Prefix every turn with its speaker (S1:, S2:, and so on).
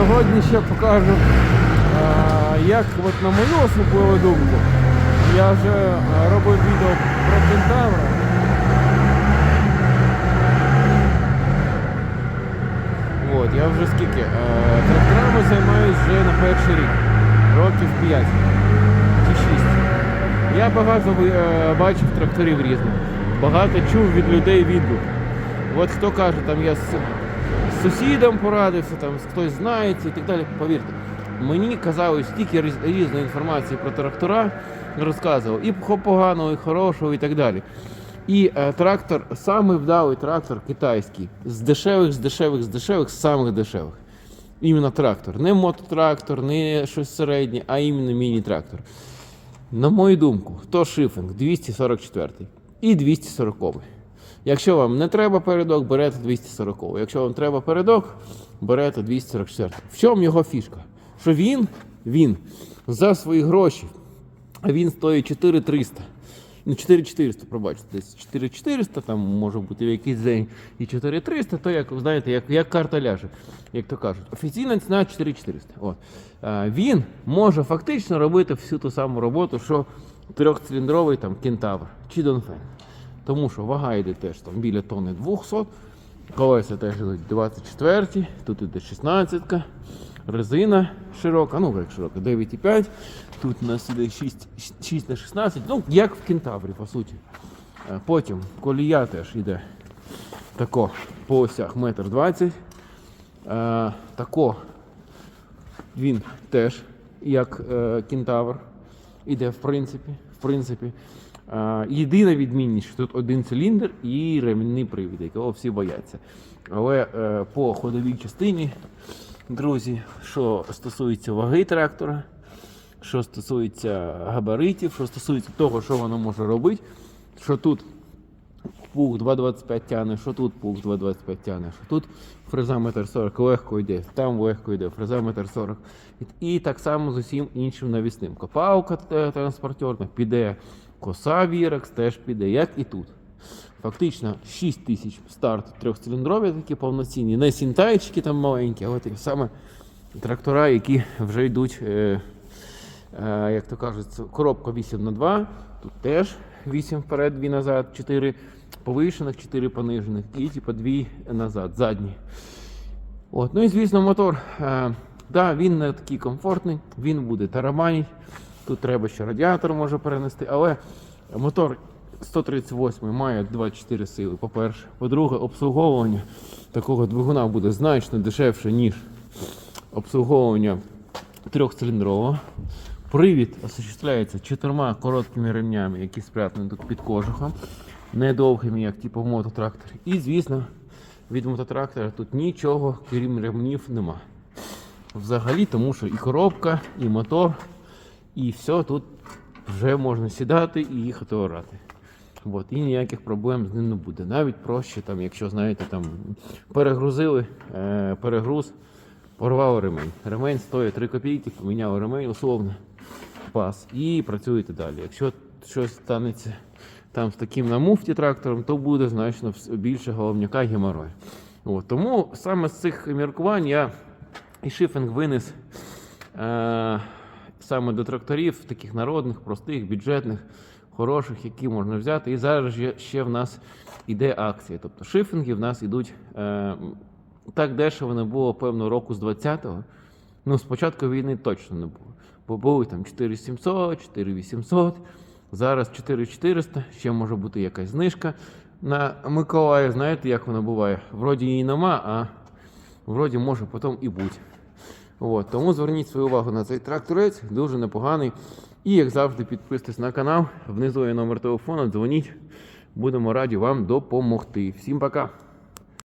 S1: Сьогодні ще покажу, а, як от на мою особливу думку, я вже робив відео про кентавра. От, я вже скільки? Е, Тракторами займаюся вже на перший рік. Років 5 чи 6. Я багато е, бачив тракторів різних. Багато чув від людей відгук. От хто каже, там я сусідом порадився, там хтось знається і так далі. Повірте, мені казали стільки різ- різної інформації про трактора, розказував і поганого, і хорошого, і так далі. І е, трактор, самий вдалий трактор китайський, з дешевих, з дешевих, з дешевих, з самих дешевих. Іменно трактор. Не мототрактор, не щось середнє, а іменно міні-трактор. На мою думку, то шифинг 244 і 240. Якщо вам не треба передок, берете 240. Якщо вам треба передок, берете 244. В чому його фішка? Що він, він за свої гроші, він стоїть 4300. Ну, 4400, пробачте, десь 4400, там може бути в якийсь день і 4300, то як, знаєте, як, як карта ляже, як то кажуть. Офіційна ціна 4400. От. А, він може фактично робити всю ту саму роботу, що трьохциліндровий там кентавр чи Донфен. Тому що вага йде теж там біля тонни 200, колеса теж йдуть 24, тут іде 16, резина широка, ну як широка, 9,5. Тут у нас іде 6, 6 на 16, ну як в кентаврі, по суті. Е, Потім колія теж йде тако по осях метр 20. Е, Тако він теж як е, кентавр іде в принципі. В принципі. Е, єдина відмінність, що тут один циліндр і ремінний привід, якого всі бояться. Але е, по ходовій частині, друзі, що стосується ваги трактора, що стосується габаритів, що стосується того, що воно може робити, що тут пух 2,25 тягне, що тут пух 2,25 тягне, що тут фреза 1,40 легко йде, там легко йде, фреза 1,40 І, і так само з усім іншим навісним. Копалка е, транспортерна піде, коса Вірекс теж піде, як і тут. Фактично 6 тисяч старт трьохциліндрові, такі повноцінні, не сінтайчики там маленькі, а такі саме трактора, які вже йдуть, е, е, як то кажуть, коробка 8 на 2 тут теж 8 вперед, 2 назад, 4 повишених, 4 понижених і типу 2 назад, задні. От, ну і звісно, мотор. Е, да, він не такий комфортний, він буде тарабанить. Тут треба ще радіатор може перенести, але мотор 138 має 24 сили, по-перше. По-друге, обслуговування такого двигуна буде значно дешевше, ніж обслуговування трьохциліндрового. Привід осуществляється чотирма короткими ремнями, які спрятані тут під кожухом, не довгими, як типу в. І, звісно, від мототрактора тут нічого, крім ремнів, нема. Взагалі, тому що і коробка, і мотор, і все тут вже можна сідати і їхати орати. От, і ніяких проблем з ним не буде. Навіть проще, там, якщо знаєте, там перегрузили, е, перегруз, порвали ремень. Ремень стоїть 3 копійки, поміняли ремень, условно, пас, і працюєте далі. Якщо щось станеться там з таким на муфті трактором, то буде значно більше головняка і геморою. От, тому саме з цих міркувань я і шифінг винес е, саме до тракторів, таких народних, простих, бюджетних, хороших, які можна взяти. І зараз ще в нас іде акція. Тобто шифінги в нас ідуть е, так дешево не було, певно, року з 20-го. Ну, з початку війни точно не було. Бо були там 4700, 4800, зараз 4400, ще може бути якась знижка. На Миколаїв, знаєте, як воно буває? Вроді її нема, а вроді може потім і бути. От, тому зверніть свою увагу на цей тракторець, дуже непоганий. І як завжди, підписуйтесь на канал. Внизу є номер телефону, дзвоніть. Будемо раді вам допомогти. Всім пока!